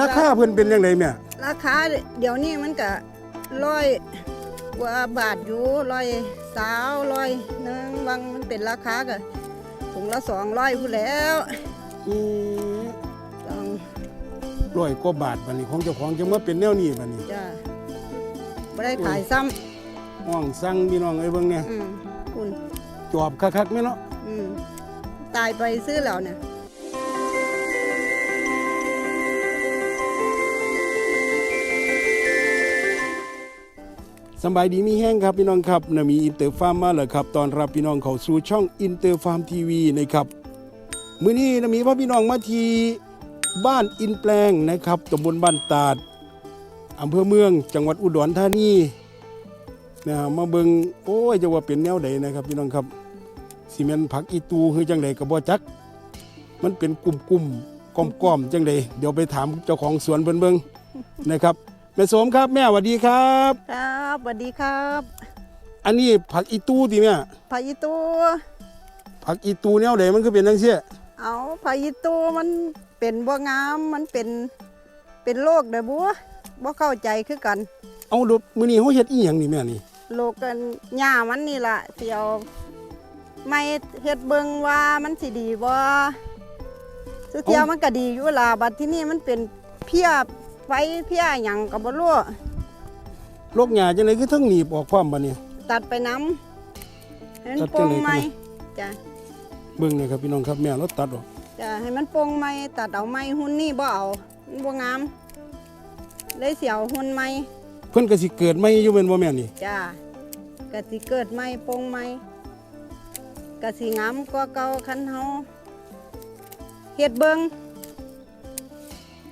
ราคาเพิ่นเป็นจังไดแม่ราคาเดี๋ยวนี้มันก็ร้อยกว่าบาทอยู่ร้อยสาวร้อยหนึ่งวังมันเป็นราคาก็ถุงละสองร้อยพู้นแหล้วอืมต้องร้อยกว่าบาทบัดนี้ของเจ้าของจังมาเป็นแนวนี้บัดนี้จ้าไม่ได้ขายซ้ห้องสั่งพี่น้องเอ้ยเบิ่งเนี่ยำอืมคุณจอบคักๆแม่เนาะอืมตายไปซื้อแล้วเนี่ย สบายดีมีแห้งครับพี่น้องครับนะมีอินเตอร์ฟาร์มมาแล้วครับตอนรับพี่น้องเข้าสู่ช่องอินเตอร์ฟาร์มทีวีนะครับมื้อนี้นะมีพาพี่น้องมาที่บ้านอินแปลงนะครับตำบลบ้านตาดอำเภอเมืองจังหวัดอุดรธานีนะมาเบิงโอ้ยจะว่าเป็นแนวใดนะครับพี่น้องครับซีเมนผักอีตูคือจังใดก็บ่จัก มันเป็นกลุ่มๆก้อมๆจังใดเดี๋ยวไปถามเจ้าของสวนเบิ่นเบิ่งนะครับ แม่สมครับ แม่สวัสดีครับ ครับสวัสดีครับ อันนี้ผักอีตูติแม่พายิตูผักอีตูแนวใดมันคือเป็นจังซี่เอาพายิตูมันเป็นบ่งามมันเป็นเป็นโรคเด้อบัวบ่เข้าใจคือกัน เอาดมื้อนี้เฮาเฮ็ดอีหยังนี่แม่นี่โลกกันหญ้ามันนี่ล่ะสิเอาไม่เฮ็ดเบิ่งว่ามันสิดีบ่สุเทียวมันก็ดีอยู่ล่ะบัดที่นี่มันเป็นเพี้ย ไฟเพี้ยหยังก็บ่รู้โรคหญ้าจังไดคือทั้งหนีบออกพร้อมบัดนี้ ตัดไปน้ำให้มันตัดโปร่งจังไหนไหมกันจ้ะเบิ่งนี่ครับพี่น้องครับแม่เราตัดออกจ้ะให้มันโปร่งไหมตัดเอาไม้หุ่นนี่บ่เอามันบ่งามเลยเสียวหุ่นไหมเพิ่นก็สิเกิดใหม่อยู่แม่นบ่แม่นี่จ้ะกะสิเกิดไหมโปร่งไหมกะสิงามกว่าเก่าคันเฮาเฮ็ดเบิ่ง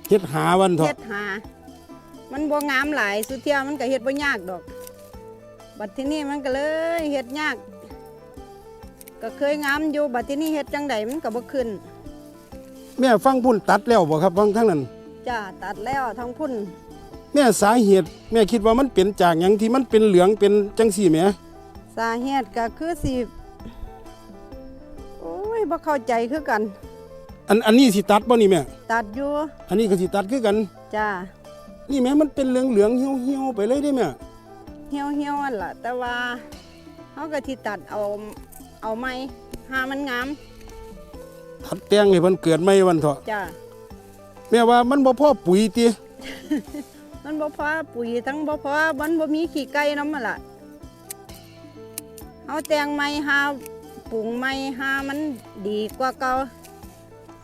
เฮ็ดหาวันเถเฮ็อะดหา มันบ่งามหลายสุเที่ยวมันก็เฮ็ดบ่ยากดอก บัดที่นี่มันก็เลยเฮ็ดยาก ก็เคยงามอยู่บัดที่นี่เฮ็ดจังใดมันก็บ่ขึ้น แม่ฟังพุ่นตัดแล้วบ่ครับฟังทั้งนั้นจ้าตัดแล้วทั้งพุ่น แม่สาเหตุ แม่คิดว่ามันเป็นจากหยังที่มันเป็นเหลืองเป็นจังซี่แหมสาเหตุก็คือสิโอ้ยบ่เข้าใจคือกัน อันอันนี้สิตัดบ่นี่แม่ตัดอยู่อันนี้ก็สิตัดคือกัน จ้านี่แม่มันเป็นเหลืองๆเหี่ยวๆไปเลยได้แม่เหี่ยวเหี่ยวๆอันล่ะ แต่ว่าเฮาก็ที่ตัดเอาเอาไม้หามันงามตัดแต่งให้เพิ่นเกิดใหม่วันเถอะจ้าแม่ว่ามันบ่พอปุ๋ยติมันบ่พอปุ๋ยทั้งบ่พอมันบ่มีขี้ไก่นำมันล่ะเฮาแต่งไม้หาปรุงไม้หามันดีกว่าเก่า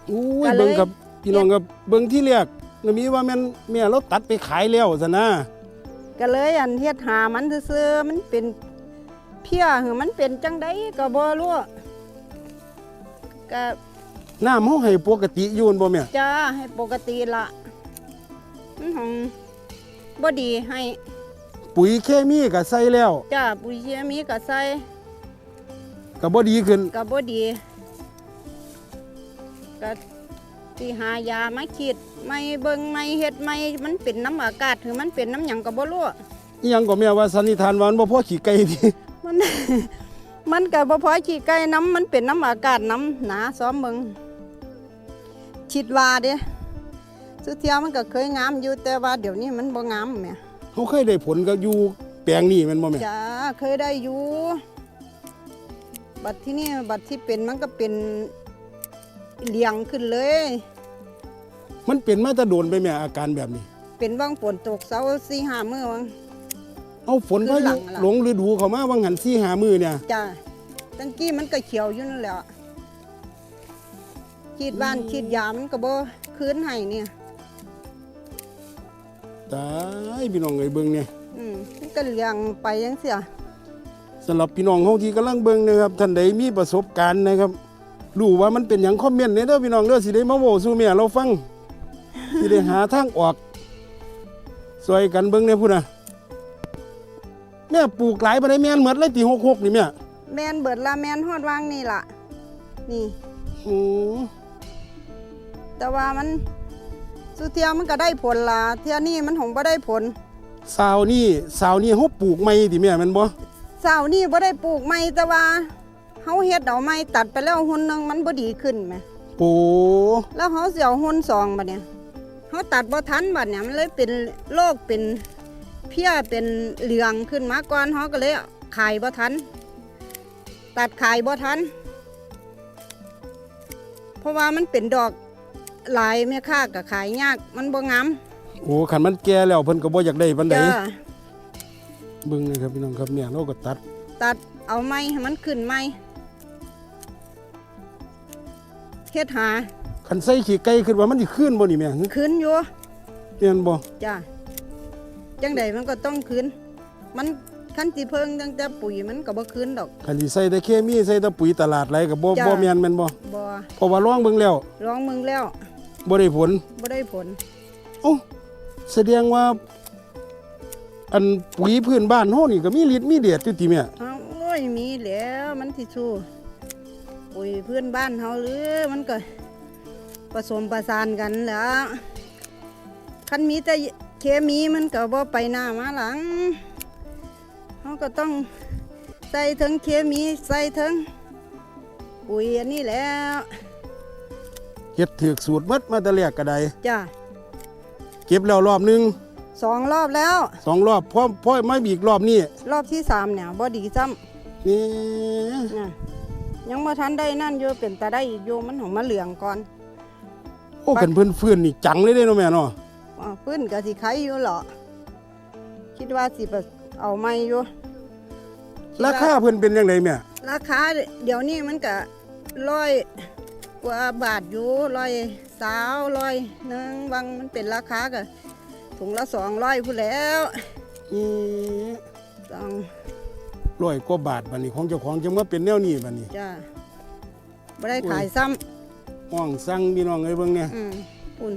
อู้ก็ยเลย เบิ่งกับพี่น้องกับเบิ่งที่แรกน่ะมีว่าแม่นแม่เราตัดไปขายแล้วซะนะก็เลยอันเฮ็ดหามันซื่อๆมันเป็นเพี้ยหรือมันเป็นจังไดก็บ่รู้ก็น้ำเฮาให้ปกติอยู่นั่นบ่แม่จะให้ปกติละมันของบ่ดีให้ปุ๋ยเคมีก็ใส่แล้วจ้าปุ๋ยเคมีก็ใส่ก็บ่ดีขึ้นก็บ่ดี ก็สิหายามาฉีดไม่เบิ่งไม่เฮ็ดไม่มันเป็นน้ำอากาศหรือมันเป็นน้ำหยังก็บ่รู้อีหยังก็แม่ว่าสันนิษฐานว่ามันบ่พอขี้ไก่ที่มันมันก็บ่พอขี้ไก่น้ำมันเป็นน้ำอากาศน้ำหนาซ้อมเบิ่งคิดว่าเด้สุดเที่ยวมันก็เคยงามอยู่แต่ว่าเดี๋ยวนี้มันบ่งามแหม่เขาเคยได้ผลก็อยู่แปลงนี้แม่นบ่แม่จ้าเคยได้อยู่บัตรที่นี่บัตรที่เป็นมันก็เป็น เลียงขึ้นเลย มันเป็นมาแต่โดนไปแม่อาการแบบนี้ เป็นว่างฝนตกเสาสี่ห้ามื้อวัง เอาฝนขึ้พานหลัยุงล่ะ หลงฤดูเข้ามาวังหัน4 5มื้อเนี่ย จ้าตั้งกี้มันก็เขียวอยู่นั่นแหละฉีดบ้านฉีดยามันก็บ่คืนให้เนี่ย ตายพี่น้องเอ้ยเบิ่งเนี่ย อืมมันก็เลียงไปจังเสีย สำหรับพี่น้องเฮาที่กำลังเบิ่งนะครับท่านใดมีประสบการณ์นะครับ รู้ว่ามันเป็นหยังคอมเมนต์เนี่ยเด้อพี่น้องเด้อสิได้มาเว้าสู่แม่เราฟังสิได้หาทางออกซอยกันเบิ่งเนี่ยพุ่นน่ะแม่ปลูกหลายบ่ได้แม่นหมดเลยติ66นี่แม่แมนเบิดละแมนฮอดวางนี่ล่ะ นี่ โอ้แต่ว่ามันสุเทียมันก็ได้ผลล่ะเทียนี่มันหงบ่ได้ผลสาวนี่สาวนี่เฮาปลูกใหม่ติแม่แม่นบ่เสาวนี่บ่ได้ปลูกใหม่แต่ว่า เฮาเฮ็ดเอาใหม่ตัดไปแล้วหุ่นหนึงมันบ่ดีขึ้นแหมโอ้แล้วเฮาสิเอาหุ่นสองบัดเนี่ยเขาตัดบ่ทันบัดเนี่ยมันเลยเป็นโรคเป็นเพี้ยเป็นเหลืองขึ้นมาก่อนเขาก็เลยขายบ่ทัน ตัดขายบ่ทัน เพราะว่ามันเป็นดอกหลายแม่ค้าก็ขายยากมันบ่งามโอ้ขันมันแก่แล้วเพิ่นก็บ่อยากได้ปานใดจ้าเบิ่งเลยครับพี่น้องครับเนี่ยเราก็ตัดตัดเอาไม้ให้มันขึ้นไม้ เฮ็ดหาคันใส่ขี้ไก่ขึ้นว่ามันสิขึ้นบ่นี่แม่หึขึ้นอยู่เรียนบ่จ้าจังใดมันก็ต้องขึ้น มันคันสิเพิงตั้งแต่ปุ๋ยมันก็บ่ขึ้นดอกคันสิใส่แต่เคมีใส่แต่ปุ๋ยตลาดไรก็บ่จ้ะบ่แม่นแม่นบ่บ่เพราะว่าลองเบิ่งแล้วร้องมึงแล้วบ่ได้ผลบ่ได้ผลโอ้แสดงว่า อันปุ๋ยพื้นบ้านเฮานี่ก็มีฤทธิ์มีเดชอยู่ติแม่เอาโอ้ยมีแล้วมันสิสู้ ปุ๋ยเพื่อนบ้านเฮาหรือมันก็ผสมประสานกันแหล้วคันมีแต่เคมีมันก็บ่ไปหน้ามาหลังเฮาก็ต้องใส่ถึงเคมีใส่ถึงปุ๋ยอันนี้แหล้วเฮ็ดถูกสูตรหมดมาแต่แรกก็ได้จ้ะเก็บแล้วรอบหนึงสองรอบแล้วสองรอบพอพอมาอีกรอบนี้รอบที่สามเนี่ยบ่ดีซ้ำนี่นะ ยังบ่ทันได้นั่นอยู่เป็นตาได้อีกอยู่มันของมาเหลืองก่อนโอ้กันเพิ่นฟื้นนี่จังเลยเด้เนาะแม่เนาะอ่าปื้นก็สิไขอยู่เหรอคิดว่าสิไปเอาไม่อยู่ราคาเพิ่นเป็นจังไดแม่ราคาเดี๋ยวนี้มันก็ร้อยกว่าบาทอยู่ร้อยสาวร้อยหนึ่งวังมันเป็นราคาก็ถุงละสองร้อยพูดแล้วอือสอง ร้อยกว่าบาทบัดนี้ของเจ้าของจังมาเป็นแนวนี้บัดนี้จ้าไม่ได้ขายซ้ห้องสั่งพี่น้องเอ้ยเบิ่งเนี่ยำอืมปุ่น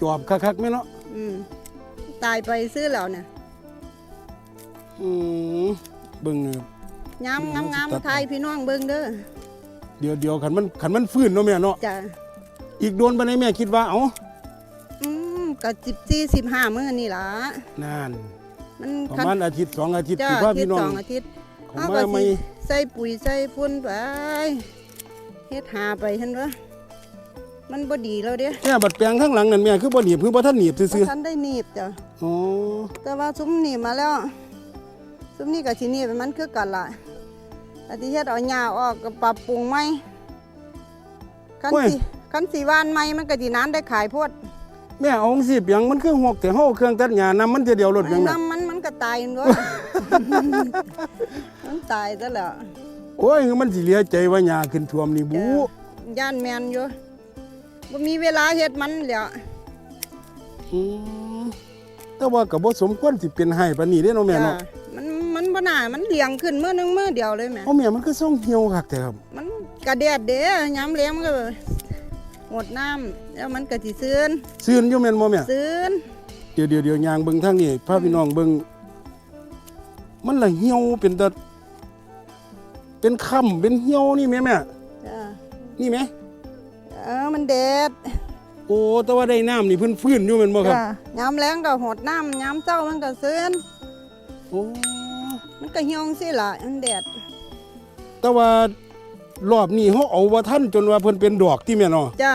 จอบคักๆแม่เนาะอืมตายไปซื้อแล้วเนี่ยอืมเบิ่งเนี่ย งามงามงามตัดไทยพี่น้องเบิ่งเด้อเดี๋ยวเดี๋ยวคันมันคันมันฟื้นเนาะแม่เนาะจ้าอีกโดนปานใดแม่คิดว่าเอ้าอืมก็สิบสี่สิบห้ามื้อนี่ล่ะนาน มันประคันมาณอาทิตย์สองอาทิตย์จ้าที่พ่ออาทิตพี่ย์น้อสงองอาทิตย์ เขาเอามาก็ไม่สิใส่ปุ๋ยใส่ฝุ่นไปเฮ็ดหาไปเห็นบ่มันบ่ดีแล้วเด้แม่บัดแปลงข้างหลังนั่นแม่คือบ่หนีบคือบ่ทันหนีบซื่อบ่ทันได้หนีบจ้ะๆอ๋อแต่ว่าซุ้มหนีบมาแล้ว ซุ้มนี้ก็สิหนีบมันคือกันล่ะอาทิเฮ็ดเอาหญ้าออกก็ปรับปรุงใหม่คันสิคันสิหวานใหม่มันก็สินานได้ขายโพดแม่เอาจังสิเปียงมันคือหอกแต่เฮาเครื่องตัดหญ้านำมันเทียเดียวรถยังน่ะน้ำมันมันก็ตายเนาะ มันตายซะแล้วโอ้ยคือมันสิเหลียใจว่าหญ้าขึ้นท่วมนี่บูย่านแมนอยู่บ่มีเวลาเฮ็ดมันแหล้วอืมแต่ว่าก็บ่สมควรสิเป็นให้ปานนี้เด้เนาะแม่จ้ะเนาะมันมันบ่น่ามันเลี้ยงขึ้นมื้อหนึงมื้อเดียวเลยแหม่เอาแม่มันคือส่งเหี่ยวคักแต่ครับมันกระแดดเด้ยามแล้งมันก็หมดน้ำแล้วมันก็สิซื่นซื่นอยู่แม่นบ่แม่ ซื่นเดี๋ยวเดี๋ยวเดี๋ยวยางเบิ่งทางนี้พาพี่น้องเบิ่งมันละเหี่ยวเป็นตะ เป็นค่ำเป็นเหี่ยวนี่แม่แม่จ้ะนี่แม่เออมันแดดโอ้แต่ว่าได้น้ำนี่เพิ่นฟื้นอยู่แม่นบ่ครับจ้ะยามแล้งก็หดน้ำยามเจ้ามันก็ซื่นโอ้มันก็เหี่ยวสิล่ะมันแดดแต่ว่ารอบนี้เฮาเอาบ่ทันจนว่าเพิ่นเป็นดอกที่แม่เนาะจ้ะ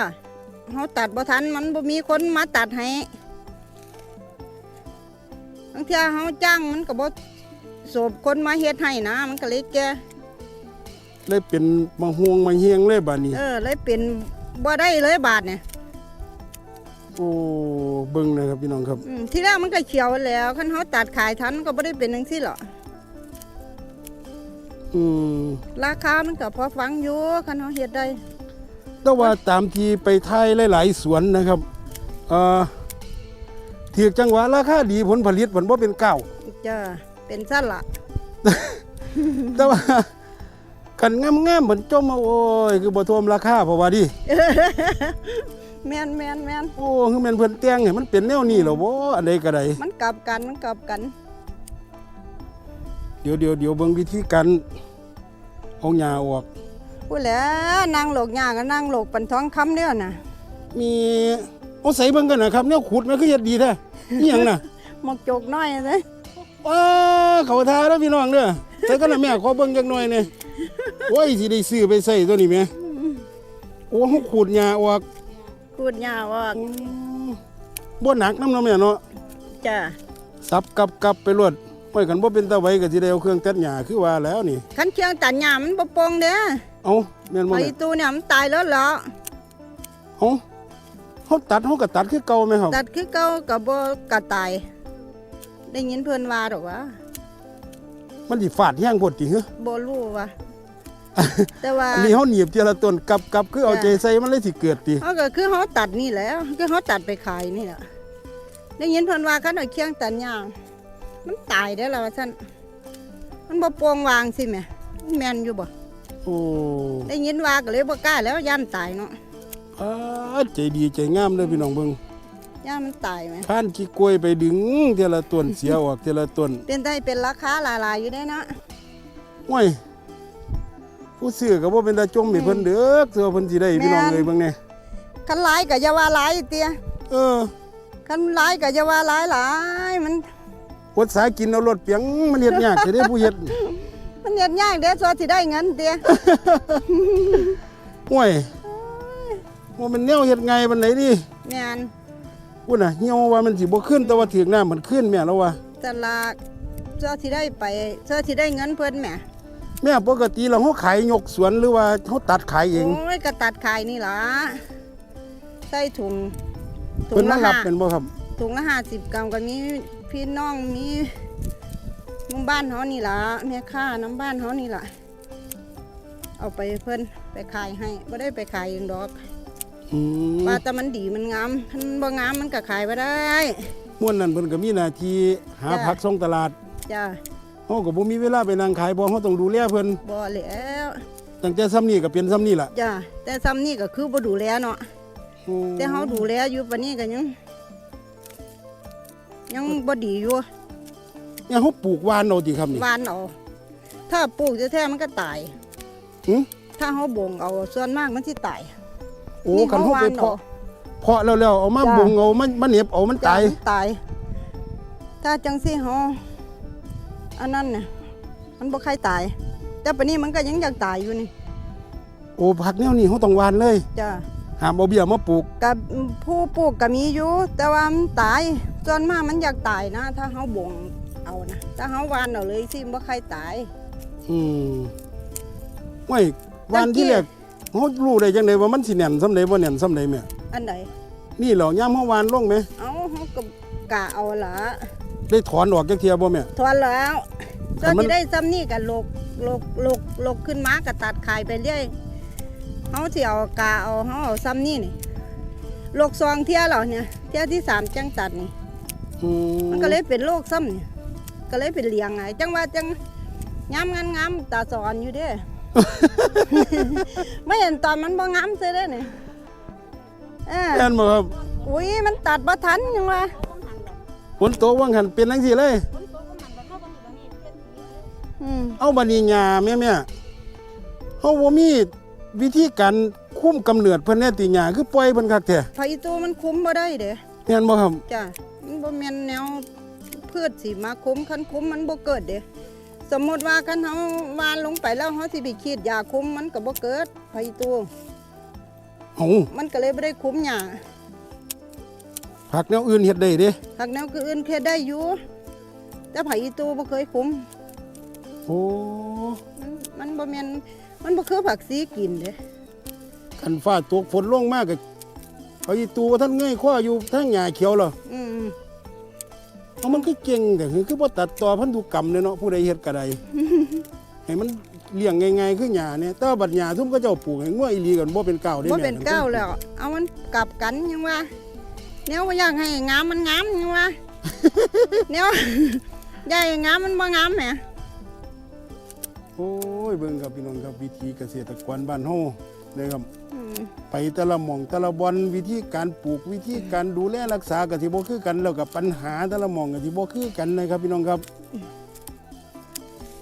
เฮาตัดบ่ทันมันบ่มีคนมาตัดให้บางเทื่อเฮาจ้างมันก็บ่โสบคนมาเฮ็ดให้นะ มันก็เลยแก่ เลยเป็นมาห่วงมาเฮียงเลยบัดนี้ เออเลยเป็นบ่ได้เลยบาทเนี่ยโอ้เบิ่งเลยครับพี่น้องครับ อืมที่แรกมันก็เขียวแล้วคันเฮาตัดขายทันก็บ่ได้เป็นจังซี่หรอกอืมราคามันก็พอฟังอยู่คันเฮาเฮ็ดได้ แต่ว่าตามที่ไปไทยหลาย ๆ สวนนะครับเอ่อถือจังหวะราคาดีผลผลิตมันบ่เป็นเก้าจ้ะเป็นซั่นล่ะแต่ว่า กันงามๆเหมือนจมมาโอ้ยคือบ่ท่วมราคาเพราะว่าดิแม่นแม่นแม่นโอ้คือแม่นเพิ่นแต่งให้มันเป็นแนวนี้เหรอบ่อันใดก็ได้มันกลับกันมันกลับกัน เดี๋ยวเดี๋ยวเดี๋ยวเบิ่งวิธีการเอาหญ้าออกพูดแหล้วนางโลกหญ้าก็นางโลกปันทองคำเนี่ยน่ะ มีเอาใส่เบิ่งกันนะครับแนวขุดมันคือเฮ็ดดีแท้อีหยังน่ะหมกจกน้อยเด้ ว้าเขาทาแล้วพี่น้องเด้อใส่กันนะแม่ขอเบิ่งจักหน่อยเนี่ยโอ้ยสิได้ซื้อไปใส่ตัวนี้แม่โอ้เฮาขูดหญ้าออกพูดหญ้าออกอืมบ่หนักน้ำเนาะแม่เนาะจ้าสับกลับกลับไปรวดไว้กันบ่เป็นตาไว้ก็สิได้เอาเครื่องตัดหญ้าคือว่าแล้วนี่ คันเชียงตัดหญ้ามันบ่โปร่งเด้อเอ้าแม่นบ่ไอ้แม่ตู้เนี่ยมันตายแล้วเหรอเอ้าเฮาตัดเฮาก็ตัดคือเก่าไหมครับ ตัดคือเก่าก็บ่กระตาย ได้ยินเพิ่นว่าดอกว่ามันสิฟาดแห้งโพดติเหรอบ่รู้ว่าแต่ว่าอันนี้เฮาหนีบทีละต้นกลับกลับคือเอาใจใส่มันเลยสิเกิดติเฮาก็คือเฮาตัดนี่แหล้วคือเฮาตัดไปขายนี่แหละได้ยินเพิ่นว่าคันเอาเคียงตัดหญ้ามันตายได้อแล้วว่าซั่นมันบ่โปร่งวางสิแหม่มันแม่นอยู่บ่โอ้ได้ยินว่าก็เลยบ่กล้าแล้วย่านตายเนาะอาใจดีใจงามเด้อพี่น้องเบิ่ง ย่านมันตายไหมผ่านขี้กล้วยไปดึงทีละต้นเสียออกทีละต้นเป็นได้เป็นราคาหลายๆอยู่ได้เนาะโอ้ยผู้ซื้อก็บ่เป็นตาจมให้เพิ่นเด้อเสื้อเพิ่นสิได้พี่น้องเอ้ยเบิ่งแน่คันหลายก็อย่าว่าหลายเตี้ยเออคันหลายก็อย่าว่าหลายหลายมันอดสายกินเอารถเปียงมันเฮ็ดยากสิได้ผู้เฮ็ดมันเฮ็ดยากเด้อสวสิได้เงินเตี้ยโอ้ยว่ามันแนวเฮ็ดไงปานไหนดิแม่น พุ่นน่ะเหี่ยวว่ามันสิบ่ขึ้นแต่ว่าถึกน้ำมันขึ้นแม่แล้วว่าตลาดสวสิได้ไปสวสิได้เงินเพิ่นแหมแม่ปกติเราเฮาขายยกสวนหรือว่าเฮาตัดขายเองโอ้ยก็ตัดขายนี่ล่ะใส่ถุงถุเพิ่นงมาละรับห้าเป็นบ่ครับถุงละห้าสิบกรัมก็มีพี่น้องมีหมู่บ้านเฮานี่ล่ะแม่ค้าน้ำบ้านเฮานี่ล่ะเอาไปเพิ่นไปขายให้บ่ได้ไปขายเองดอกอืม ว่าแต่มันดีมันงามมันบ่งามมันก็ขายบ่ได้ม่วนนั้นเพิ่นก็มีหน้าที่หาจ้ะผักส่งตลาดจ้าเฮาก็บ่มีเวลาไปนั่งขายเพราะเฮาต้องดูแลเพิ่นบ่แล้วตั้งแต่ซ้ำนี้ก็เป็นซ้ำนี้ล่ะจ้าแต่ซ้ำนี่ก็คือบ่ดูแลเนาะอืมแต่เฮาดูแลอยู่ปานนี้ก็ยังยังบ่ดีอยู่เนี่ยเฮาปลูกหวานเอาติครับนี่หวานเอาถ้าปลูกแท้ๆมันก็ตายหึถ้าเฮาบ่งเอาส่วนมากมันสิตาย โอ้คันเฮาไปหวเพาะเพาะแล้วแล้วเอามาจ้ะบ่งเอามันมันเหน็บเอามันจ้ะตายมันตาย ถ้าจังซี่เฮาอันนั้นน่ะมันบ่ใครตาย แต่ปานนี้มันก็ยังอยากตายอยู่นี่โอ้ผักแนวนี้เฮาต้องหวานเลยจ้าห้ามเอาเบี้ยมาปลูกกับผู้ปลูกก็มีอยู่ แต่ว่ามันตายส่วนมากมันอยากตายนะ ถ้าเฮาบ่งเอานะถ้าเฮาหวานเอาเลยสิบ่ใครตาย อืมไว้หวานจังกี้ที่แรก เฮารู้ได้จังไดว่ามันสิแน่นซำใดบ่แน่นซำใดแม่อันใดนี่เหรอยามเฮาหวานลงไหมเอาเฮาก็กะเอาละได้ถอนออกจักเที่ยบ่แม่ทวนแล้วแต่ก็มันสิได้ซ้ำนี่ก็ลกลกลกลกขึ้นมาก็ตัดขายไปเรื่อยเฮาสิเอากะเอาเฮาเอาซ้ำนี่นี่ลกซองเที่ยแล้วเนี่ยเที่ยที่สามจังตัดนี่อืมมันก็เลยเป็นโรคซ้ำนี่ก็เลยเป็นเลี้ยงไงจังว่าจังงามงามงามตาสอนอยู่เด้ ไม่เห็นตอนมันบ่งามเสียเด้นี่เออแม่นบ่ครับอุ้ยมันตัดบ่ทันยังวะฝนตกว่างหันเป็นจังซี่เลย อืมเอาบัดนี้หญ้าแม่แม่เฮาบ่มีวิธีการคุมกำเนิดเพิ่นแน่ติหญ้าคือปล่อยเพิ่นคักแท้ไผตัวมันคุ้มบ่ได้เด้แม่นบ่ครับจ้ะมันบ่แม่นแนวพืชสิมาคุ้มคันคุ้มมันบ่เกิดเด้ สมมุติว่าคันเฮาวานลงไปแล้วเฮาสิไปขีดยาคุ้มมันก็บ่เกิดไผตัวเอ้ามันก็เลยบ่ได้คุ้มหญ้าผักแนวอื่นเฮ็ดได้เด้ผักแนวคืออื่นเคยได้อยู่แต่ไผอีตูบ่เคยคุ้มโอ้มันมันบ่แม่นมันบ่คือผักสีกินเด้คันฟ้าตกฝนลงมากก็เอาอีตูว่าท่านเงยข้ออยู่ทางหญ้าเขียวเหรออืม เอามันก็เก่งแต่คือคือบ่ตัดต่อพันธุกรรมเนี่ยเนาะผู้ใดเฮ็ดก็ได้ให้มันเลี้ยงง่ายๆคือหญ้าเนี่ยแต่ว่าบัดหญ้าซุ่มก็เจ้าปลูกให้งัวอีหลีกันบ่เป็นก้าวได้บ่แม่เป็นก้าวแล้ว เอามันกลับกันยังว่าแนวบ่อยากให้งามมันงามยังว่าแนวอยากให้งามมันบ่งามแหมโอ้ยเบิ่งครับพี่น้องครับวิธีเกษตรกรบ้านเฮา เลยครับอืมไปแต่ละหม่องแต่ละบอนวิธีการปลูกวิธีการดูแลรักษาก็สิบ่คือกันแล้วกับปัญหาแต่ละหม่องก็สิบ่คือกันนะครับพี่น้องครับ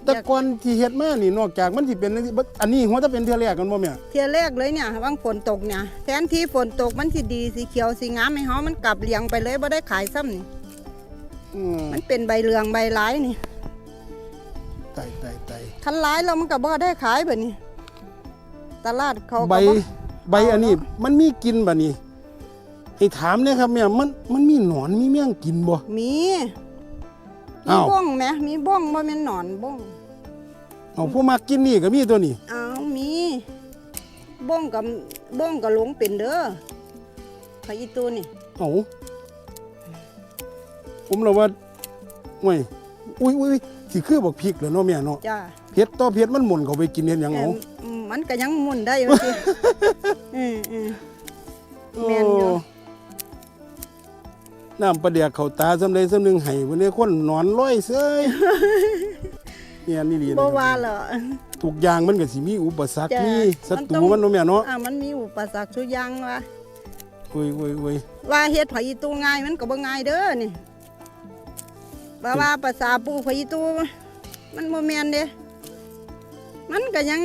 แต่ก่อนที่เฮ็ดมานี่นอกจากมันสิเป็นจังซี่บ่อันนี้หัวจะเป็นเทื่อแรกกันบ่แม่เที่ยแรกเลยเนี่ยวังฝนตกเนี่ยแทนที่ฝนตกมันสิดีสีเขียวสีงามให้เฮามันกลับเลียงไปเลยบ่ได้ขายซ้ำนี่อืมมันเป็นใบเหลืองใบหลายนี่ตายตายตายคันหลายแล้วมันก็บ่ได้ขายแบบนี้ ตลาดเขาก็ใบบ่ ใบอันนี้มันมีกลินบ่นี่ให้ถามเนี่ยครับแม่มันมันมีหนอนมีแมงกินบ่ มีมีอ้าว บ้องไหมมีบ้องบ่แม่นหนอนบ้องเอาผู้มักกินนี่ก็มีตัวนี้อ้าวมีบ้องกับบ้องกับหลงเป็นเด้อพระอีตูนี่เอาผมเราว่าห่วยอุ้ยอุ้ยสิคือบักพริกเหรอเนาะแม่เนาะจ้า เผ็ดต่อเผ็ดมันหม่นเข้าไปกินเห็นหยังเอิ่เอามอื มมันก็ยังหมุนได้ว่าสิอืมอืมแม่นอยู่โน้ำประเดียกเข้าตาสำใดสำหนึงให้วันนี้คนนอนร้อยเซ้ยเนี่ยนี่ดีนะบ่ครับว่าเหรอทุกอย่างมันก็สิมีอุปสรรคจ้ะมีศัมันตต้รูองมันเนาะแม่เนาะอ่ามันมีอุปสรรคทุกอย่างว่าโอ้ยโอ้ยโอ้ยว่าเฮ็ดพระอีตูง่ายมันก็บ่ง่ายเด้อนี่ว่าว่าภาษาปู่พระอีตูมันบ่แม่นเด้มันก็ยัง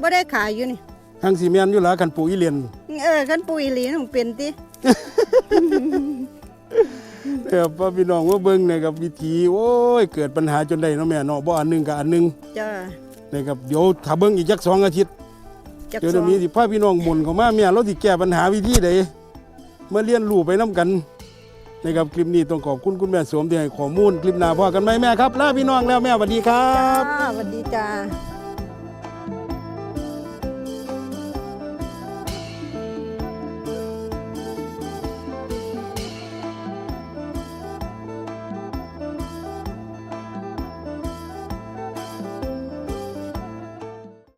บ่ได้ขายอยู่นี่ทางสีแมนอยู่ละกันปูอีเลียนเออคันปู่อีหลีมันเป็นติเออพ่อพี่น้องว่าเบิ่งนะครับวิธีโอ้ยเกิดปัญหาจนได้เนาะแม่เนาะบ่อันหนึงกับอันหนึงจ้านะครับเดี๋ยวถ้าเบิ่งอีกจักสองอาทิตย์จักเดี๋ยวสจะองมีสิพาพี่น้องหมุนเข้ามาแม่เราสิแก้ปัญหาวิธีใดมาเรียนรู้ไปนํกันนะครับคลิปนี้ต้องขอบคุณคุณแม่สวมที่ให้ข้อมูลคลิปหน้าพอกันไหมแม่ครับลาพี่น้องแล้วแม่สวัสดีครับ จ้าสวัสดีจ้า